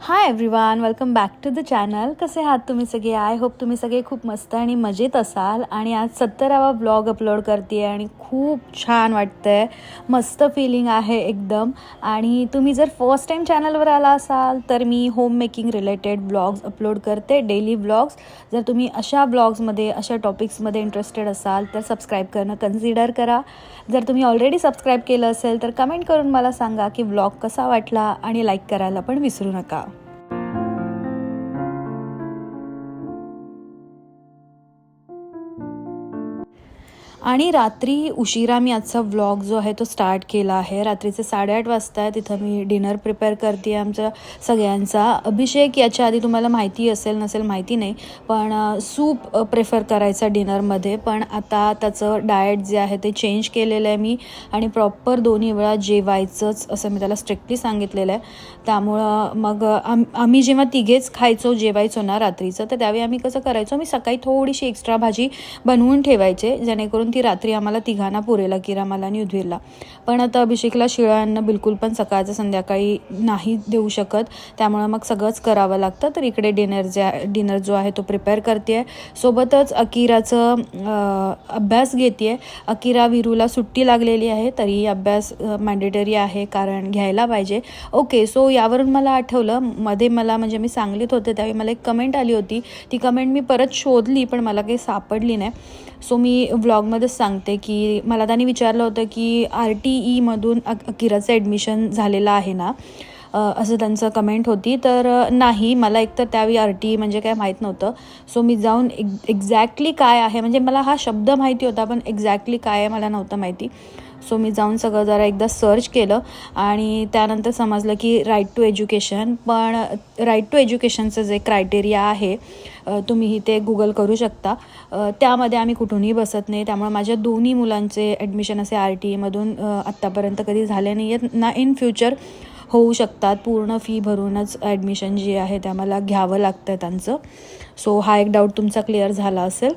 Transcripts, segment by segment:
Hi everyone welcome back to the channel कसे आहात तुम्ही सगळे? आय होप तुम्ही सगळे खूप मस्त आणि मजेत असाल. आणि आज सत्तरावा ब्लॉग अपलोड करते आणि खूप छान वाटतं आहे मस्त फिलिंग आहे एकदम. आणि तुम्ही जर फर्स्ट टाईम चॅनलवर आला असाल तर मी home making related blogs upload करते डेली ब्लॉग्स जर तुम्ही अशा ब्लॉग्समध्ये अशा टॉपिक्समध्ये इंटरेस्टेड असाल तर सबस्क्राईब करणं कन्सिडर करा. जर तुम्ही ऑलरेडी सबस्क्राईब केलं असेल तर कमेंट करून मला सांगा की ब्लॉग कसा वाटला आणि लाईक करायला पण विसरू नका. आणि रात्री उशिरा मी आजचा व्लॉग जो आहे तो स्टार्ट केला आहे. रात्रीचे साडेआठ वाजता आहे तिथं मी डिनर प्रिपेअर करते आमच्या सगळ्यांचा. अभिषेक याच्या आधी तुम्हाला माहिती असेल नसेल माहिती नाही पण सूप प्रेफर करायचा डिनरमध्ये पण आता त्याचं डाएट जे आहे ते चेंज केलेलं आहे मी आणि प्रॉपर दोन्ही वेळा जेवायचंच असं मी त्याला स्ट्रिक्टली सांगितलेलं आहे. त्यामुळं मग आम आम्ही जेव्हा तिघेच खायचो जेवायचो ना रात्रीचं तर त्यावेळी आम्ही कसं करायचो मी सकाळी थोडीशी एक्स्ट्रा भाजी बनवून ठेवायचे जेणेकरून की रात्री आम्हाला तिघांना पुरेल किरा मला आणि उद्वीरला. पण आता अभिषेकला शिळा अन्न बिलकुल पण सकाळचं संध्याकाळी नाही देऊ शकत. त्यामुळं मग सगळंच करावं लागतं. तर इकडे डिनर जे डिनर जो आहे तो प्रिपेअर करते आहे सोबतच अकिराचं अभ्यास घेते आहे अकिरा विरूला सुट्टी लागलेली आहे. तरी अभ्यास मॅन्डेटरी आहे कारण घ्यायला पाहिजे. ओके सो यावरून मला आठवलं मध्ये मला म्हणजे मी सांगलीत होते त्यावेळी मला एक कमेंट आली होती. ती कमेंट मी परत शोधली पण मला काही सापडली नाही. सो मी व्लॉगमध्ये त्याच्यामध्येच सांगते की मला त्यांनी विचारलं होतं की आर टी ईमधून अक अकिराचं ॲडमिशन झालेलं आहे ना? असं त्यांचं कमेंट होती. तर नाही मला एकतर त्यावेळी आर टी म्हणजे काय माहीत नव्हतं. सो मी जाऊन एक एक्झॅक्टली काय आहे? म्हणजे मला हा शब्द माहिती होता पण एक्झॅक्टली काय आहे मला नव्हतं माहिती. सो मी जाऊन सगळं जरा एकदा सर्च केलं आणि त्यानंतर समजलं की राईट टू एज्युकेशन पण राईट टू एज्युकेशनचं जे क्रायटेरिया आहे तुम्ही ते गुगल करू शकता. त्यामध्ये आम्ही कुठूनही बसत नाही. त्यामुळे माझ्या दोन्ही मुलांचे ॲडमिशन असे आर टी ईमधून आत्तापर्यंत कधी झाले नाही आहेत. ना इन फ्युचर होऊ शकतात. पूर्ण फी भरूनच ॲडमिशन जी आहे ते आम्हाला घ्यावं लागतं त्यांचं. सो हा एक डाऊट तुमचा क्लिअर झाला असेल.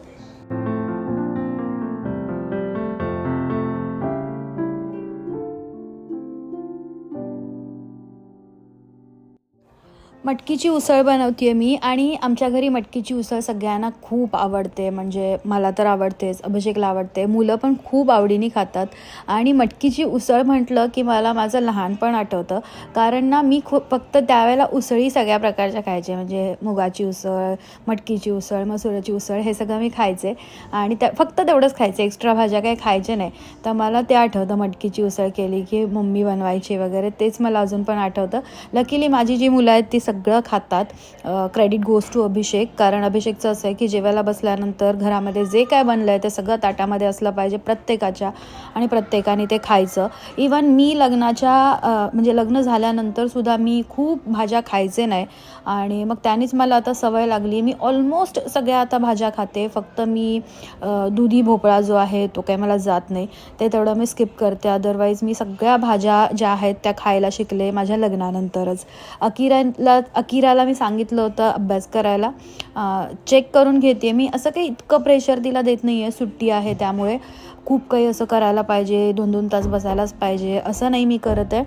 मटकीची उसळ बनवते आहे मी आणि आमच्या घरी मटकीची उसळ सगळ्यांना खूप आवडते. म्हणजे मला तर आवडतेच अभिषेकला आवडते. मुलं पण खूप आवडीने खातात. आणि मटकीची उसळ म्हटलं की मला माझं लहानपण आठवतं. कारण ना मी खू फक्त त्यावेळेला उसळी सगळ्या प्रकारच्या खायचे. म्हणजे मुगाची उसळ मटकीची उसळ मसुराची उसळ हे सगळं मी खायचे. आणि त्या फक्त तेवढंच खायचे. एक्स्ट्रा भाज्या काही खायचे नाही. तर मला ते आठवतं मटकीची उसळ केली की मम्मी बनवायची वगैरे तेच मला अजून पण आठवतं. लकीली माझी जी मुलं आहेत ती सगळं खातात. Credit goes to Abhishek. कारण अभिषेकचं असं आहे की जेवायला बसल्यानंतर घरामध्ये जे काय बनलं आहे ते सगळं ताटामध्ये असलं पाहिजे प्रत्येकाच्या आणि प्रत्येकाने ते खायचं. इवन मी लग्नाच्या म्हणजे लग्न झाल्यानंतर सुद्धा मी खूप भाज्या खायचे नाही. आणि मग त्यानेच मला आता सवय लागली. मी ऑलमोस्ट सगळ्या आता भाज्या खाते. फक्त मी दुधी भोपळा जो आहे तो काही मला जात नाही. ते तेवढं मी स्किप करते. अदरवाईज मी सगळ्या भाज्या ज्या आहेत त्या खायला शिकले माझ्या लग्नानंतरच. अकिराला अकिराला मी सांगितलं होतं अभ्यास करायला चेक करून घेते मी. असं काही इतकं प्रेशर तिला देत नाही आहे सुट्टी आहे त्यामुळे. खूप काही असं करायला पाहिजे दोन दोन तास बसायलाच पाहिजे असं नाही मी करत आहे.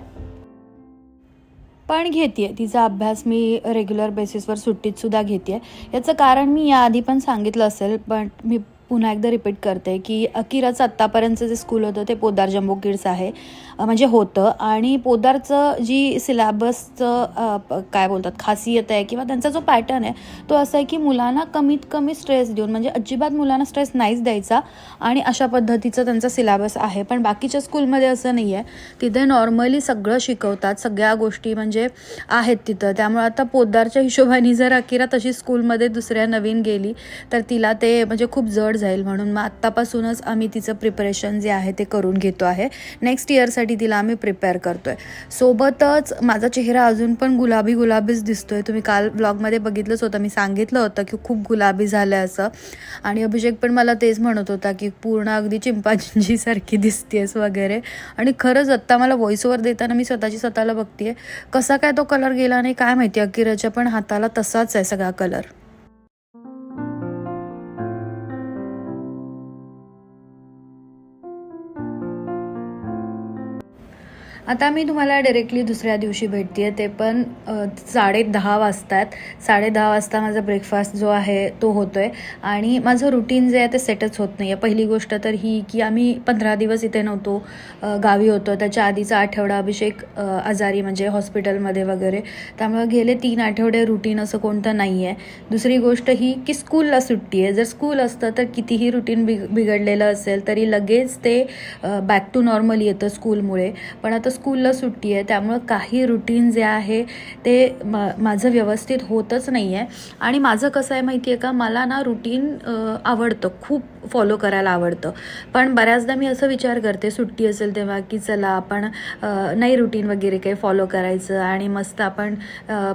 पण घेते आहे तिचा अभ्यास मी रेग्युलर बेसिसवर सुट्टीतसुद्धा घेते आहे याचं कारण मी याआधी पण सांगितलं असेल पण मी पुन्हा एकदा रिपीट करते की अकिराचं आत्तापर्यंतचं जे स्कूल होतं ते पोदार जम्बो किड्स आहे. म्हणजे होतं. आणि पोदारचं जी सिलॅबसचं काय बोलतात खासियत आहे किंवा त्यांचा जो पॅटर्न आहे तो असा आहे की मुलांना कमीत कमी स्ट्रेस देऊन म्हणजे अजिबात मुलांना स्ट्रेस नाहीच द्यायचा आणि अशा पद्धतीचं त्यांचा सिलॅबस आहे. पण बाकीच्या स्कूलमध्ये असं नाही आहे तिथे नॉर्मली सगळं शिकवतात सगळ्या गोष्टी म्हणजे आहेत तिथं. त्यामुळे आता पोदारच्या हिशोबाने जर अकिरा तशी स्कूलमध्ये दुसऱ्या नवीन गेली तर तिला ते म्हणजे खूप जड जाईल म्हणून मग आत्तापासूनच आम्ही तिचं प्रिपरेशन जे आहे ते करून घेतो आहे. नेक्स्ट इयरसाठी तिला आम्ही प्रिपेअर करतो आहे सोबतच माझा चेहरा अजून पण गुलाबी गुलाबीच दिसतो आहे तुम्ही काल ब्लॉगमध्ये बघितलंच होतं. मी सांगितलं होतं की खूप गुलाबी झालं आहे असं. आणि अभिषेक पण मला तेच म्हणत होता की पूर्ण अगदी चिंपांजीसारखी दिसतेस वगैरे. आणि खरंच आत्ता मला व्हॉइस देताना मी स्वतःची स्वतःला बघते कसा काय तो कलर गेला नाही काय माहिती. अकिराच्या पण हाताला तसाच आहे सगळा कलर आता मी तुम्हाला डायरेक्टली दुसऱ्या दिवशी भेटते ते पण साडे दहा वाजतात. साडे दहा वाजता माझा ब्रेकफास्ट जो आहे तो होतो आहे आणि माझं रुटीन जे आहे ते सेटच होत नाही आहे पहिली गोष्ट तर ही की आम्ही पंधरा दिवस इथे नव्हतो गावी होतो. त्याच्या आधीचा आठवडा अभिषेक आजारी म्हणजे हॉस्पिटलमध्ये वगैरे. त्यामुळे गेले तीन आठवडे रुटीन असं कोणतं नाही आहे दुसरी गोष्ट ही की स्कूलला सुट्टी आहे जर स्कूल असतं तर कितीही रुटीन बिग बिघडलेलं असेल तरी लगेच ते बॅक टू नॉर्मल येतं स्कूलमुळे पण आता स्कूलला सुट्टी आहे त्यामुळं काही रुटीन जे आहे ते म माझं व्यवस्थित होतच नाही आहे आणि माझं कसं आहे माहिती आहे का मला ना रुटीन आवडतं खूप फॉलो करायला आवडतं. पण बऱ्याचदा मी असं विचार करते सुट्टी असेल तेव्हा की चला आपण नाही रुटीन वगैरे काही फॉलो करायचं आणि मस्त आपण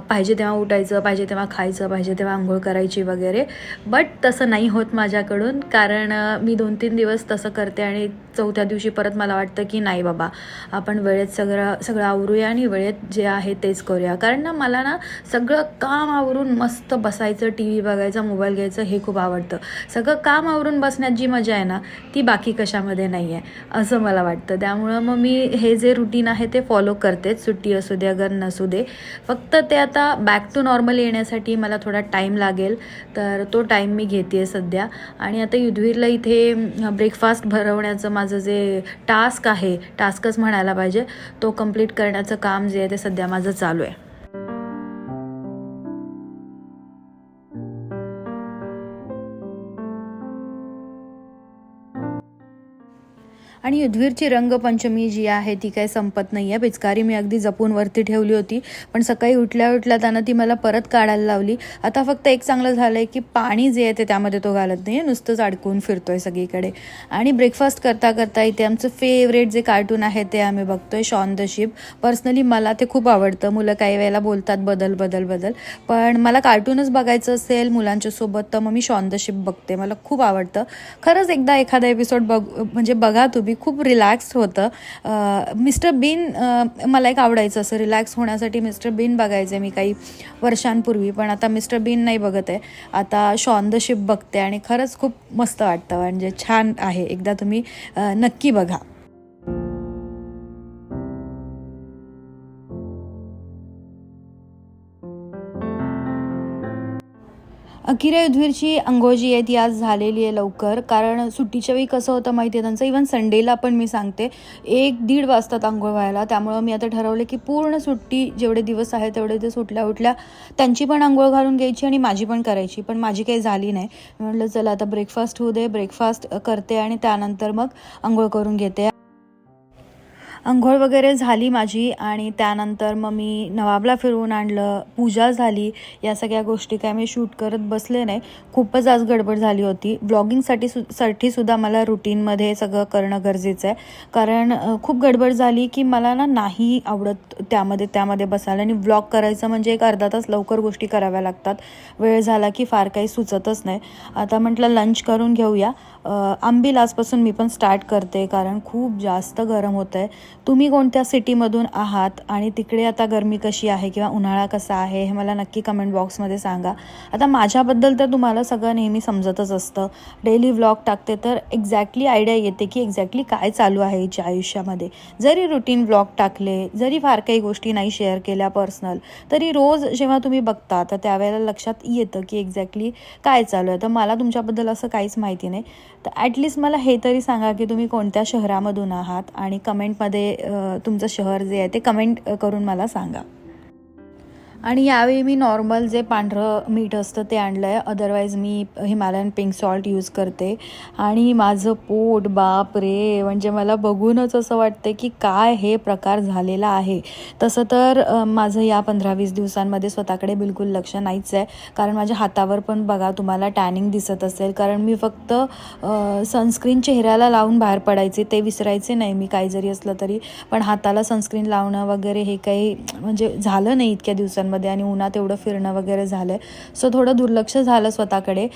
पाहिजे तेव्हा उठायचं पाहिजे तेव्हा खायचं पाहिजे तेव्हा आंघोळ करायची वगैरे. बट तसं नाही होत माझ्याकडून कारण मी दोन तीन दिवस तसं करते आणि चौथ्या दिवशी परत मला वाटतं की नाही बाबा आपण वेळेत सगळं सगळं आवरूया आणि वेळेत जे आहे तेच करूया. कारण ना मला ना सगळं काम आवरून मस्त बसायचं टी व्ही बघायचा मोबाईल घ्यायचं हे खूप आवडतं. सगळं काम आवरून बसण्यात जी मजा आहे ना ती बाकी कशामध्ये नाही आहे असं मला वाटतं. त्यामुळं मग मी हे जे रुटीन आहे ते फॉलो करतेच. सुट्टी असू दे अगर नसू दे. फक्त ते आता बॅक टू नॉर्मल येण्यासाठी मला थोडा टाईम लागेल. तर तो टाईम मी घेते आहे सध्या. आणि आता युधवीरला इथे ब्रेकफास्ट भरवण्याचं माझं जे टास्क आहे टास्कच म्हणायला पाहिजे. तो कंप्लीट करण्याचं काम जे आहे ते सध्या माझं चालू आहे. आणि युद्धवीरची रंगपंचमी जी आहे ती काही संपत नाही आहे पिचकारी मी अगदी जपून वरती ठेवली होती पण सकाळी उठल्या उठल्या त्यानं ती मला परत काढायला लावली. आता फक्त एक चांगलं झालं आहे की पाणी जे आहे ते त्यामध्ये तो घालत नाही आहे नुसतंच अडकून फिरतोय सगळीकडे. आणि ब्रेकफास्ट करता करता इथे आमचं फेवरेट जे कार्टून आहे ते आम्ही बघतोय शॉन द शिप पर्सनली मला ते खूप आवडतं. मुलं काही वेळेला बोलतात बदल बदल बदल. पण मला कार्टूनच बघायचं असेल मुलांच्या सोबत तर मग मी शॉन द शिप बघते. मला खूप आवडतं. खरंच एकदा एखादा एपिसोड बघ म्हणजे बघा तुम्ही. खूप रिलॅक्स होतं. मिस्टर बीन मला एक आवडायचं असं रिलॅक्स होण्यासाठी मिस्टर बीन बघायचे मी काही वर्षांपूर्वी पण आता मिस्टर बीन नाही बघत आहे. आता शॉन द शिप बघते आणि खरंच खूप मस्त वाटतं. म्हणजे छान आहे. एकदा तुम्ही नक्की बघा. अकिरा युद्धवीरची अंगोजी जी आहे ती आज झालेली आहे लवकर. कारण सुट्टीच्या वेळी कसं होतं माहिती आहे त्यांचं? इवन संडेला पण मी सांगते एक दीड वाजतात आंघोळ व्हायला. त्यामुळं मी आता ठरवलं की पूर्ण सुट्टी जेवढे दिवस आहे तेवढे ते सुटल्या उठल्या त्यांची पण आंघोळ घालून घ्यायची आणि माझी पण करायची. पण माझी काही झाली नाही. म्हटलं चला आता ब्रेकफास्ट होऊ दे. ब्रेकफास्ट करते आणि त्यानंतर मग आंघोळ करून घेते. अंघोळ वगैरे झाली माझी आणि त्यानंतर मग मी नवाबला फिरवून आणलं पूजा झाली या सगळ्या गोष्टी काय मी शूट करत बसले नाही. खूपच आज गडबड झाली होती. ब्लॉगिंगसाठी सु साठी सुद्धा मला रुटीनमध्ये सगळं करणं गरजेचं आहे. कारण खूप गडबड झाली की मला ना नाही आवडत त्यामध्ये त्यामध्ये बसायला. आणि ब्लॉग करायचं म्हणजे एक अर्धा तास लवकर गोष्टी कराव्या लागतात. वेळ झाला की फार काही सुचतच नाही. आता म्हटलं लंच करून घेऊया. अ, आंबील आजपासून मी पण स्टार्ट करते कारण खूप जास्त गरम होतं आहे तुम्ही कोणत्या सिटीमधून आहात आणि तिकडे आता गरमी कशी आहे किंवा उन्हाळा कसा आहे हे मला नक्की कमेंट बॉक्समध्ये सांगा. आता माझ्याबद्दल तर तुम्हाला सगळं नेहमी समजतच असतं. डेली व्लॉग टाकते तर एक्झॅक्टली आयडिया येते की एक्झॅक्टली काय चालू आहे हिच्या आयुष्यामध्ये. जरी रुटीन व्लॉग टाकले जरी फार काही गोष्टी नाही शेअर केल्या पर्सनल तरी रोज जेव्हा तुम्ही बघता तर त्यावेळेला लक्षात येतं की एक्झॅक्टली काय चालू आहे. तर मला तुमच्याबद्दल असं काहीच माहिती नाही. तर ॲटलिस्ट मला हे तरी सांगा की तुम्ही कोणत्या शहरामधून आहात आणि कमेंटमध्ये तुमचं शहर जे आहे ते कमेंट करून मला सांगा. आणि यावेळी मी नॉर्मल जे पांढरं मीठ असतं ते आणलं आहे अदरवाईज मी हिमालयन पिंक सॉल्ट यूज करते. आणि माझं पोट बाप रे! म्हणजे मला बघूनच असं वाटतं की काय हे प्रकार झालेला आहे. तसं तर माझं या पंधरा वीस दिवसांमध्ये स्वतःकडे बिलकुल लक्ष नाहीच आहे. कारण माझ्या हातावर पण बघा तुम्हाला टॅनिंग दिसत असेल. कारण मी फक्त सनस्क्रीन चेहऱ्याला लावून बाहेर पडायचे ते विसरायचे नाही मी काही जरी असलं तरी. पण हाताला सनस्क्रीन लावणं वगैरे हे काही म्हणजे झालं नाही इतक्या दिवसांमध्ये. सुट्ट्यांमध्ये आणि उन्हात एवढं फिरणं वगैरे झालं आहे सो थोडं दुर्लक्ष झालं स्वतःकडे.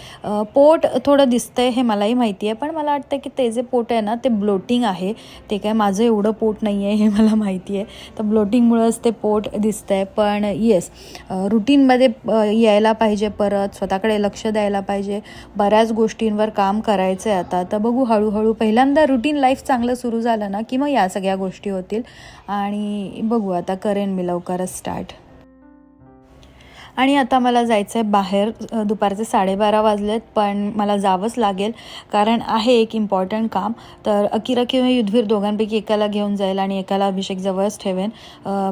पोट थोडं दिसतंय हे मलाही माहिती आहे पण मला वाटतं की ते जे पोट आहे ना ते ब्लोटिंग आहे. ते काय माझं एवढं पोट नाही आहे हे मला माहिती आहे तर ब्लोटिंगमुळंच ते पोट दिसतंय. पण येस रुटीनमध्ये यायला पाहिजे परत स्वतःकडे लक्ष द्यायला पाहिजे. बऱ्याच गोष्टींवर काम करायचं आहे आता. तर बघू हळूहळू पहिल्यांदा रुटीन लाईफ चांगलं सुरू झालं ना की मग या सगळ्या गोष्टी होतील. आणि बघू आता करेन मी लवकरच स्टार्ट आणि आता मला जायचं आहे बाहेर दुपारचे साडेबारा वाजलेत पण मला जावंच लागेल. कारण आहे एक इम्पॉर्टंट काम. तर अकिरा किंवा युद्धवीर दोघांपैकी एकाला घेऊन जाईल आणि एकाला अभिषेक जवळच ठेवेन.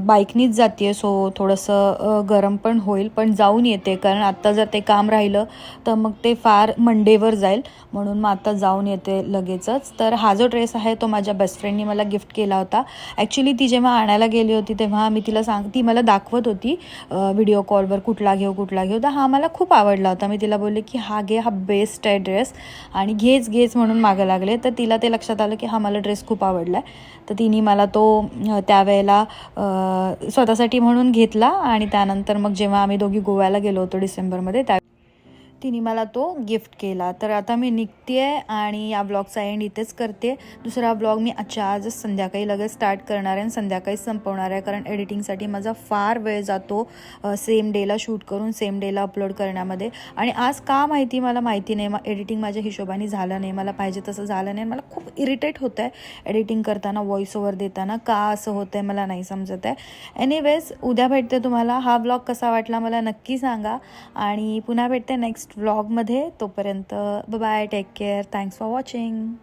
बाईकनीच जाते सो थोडंसं गरम पण होईल पण जाऊन येते. कारण आत्ता जर ते काम राहिलं तर मग ते फार मंडेवर जाईल. म्हणून मग आता जाऊन येते लगेचच. तर हा जो ड्रेस आहे तो माझ्या बेस्ट फ्रेंडनी मला गिफ्ट केला होता. ॲक्च्युली ती जेव्हा आणायला गेली होती तेव्हा मी तिला सांग ती मला दाखवत होती व्हिडिओ कॉलवर कुठला घेऊ कुठला घेऊ. तर हा मला खूप आवडला होता. मी तिला बोलले की हा घे हा बेस्ट आहे ड्रेस आणि घेच घेच म्हणून मागं लागले. तर तिला ते लक्षात आलं की हा मला ड्रेस खूप आवडला आहे तर तिने मला तो त्यावेळेला स्वतःसाठी म्हणून घेतला. आणि त्यानंतर मग जेव्हा आम्ही दोघी गोव्याला गेलो होतो डिसेंबरमध्ये त्या तिने मला तो गिफ्ट केला. तर आता मी निघते आहे आणि या ब्लॉगचा एंड इथेच करते. दुसरा ब्लॉग मी आजच्या आजच संध्याकाळी लगेच स्टार्ट करणार आहे आणि संध्याकाळीच संपवणार आहे. कारण एडिटिंगसाठी माझा फार वेळ जातो सेम डेला शूट करून सेम डेला अपलोड करण्यामध्ये. आणि आज का माहिती मला माहिती नाही. मग एडिटिंग माझ्या हिशोबाने झालं नाही. मला पाहिजे तसं झालं नाही. मला खूप इरिटेट होतं आहे एडिटिंग करताना व्हॉइस ओव्हर देताना. का असं होतं आहे मला नाही समजत आहे. एनिवेज उद्या भेटते तुम्हाला. हा ब्लॉग कसा वाटला मला नक्की सांगा. आणि पुन्हा भेटते नेक्स्ट नेक्स्ट व्लॉगमध्ये तोपर्यंत bye take care thanks for watching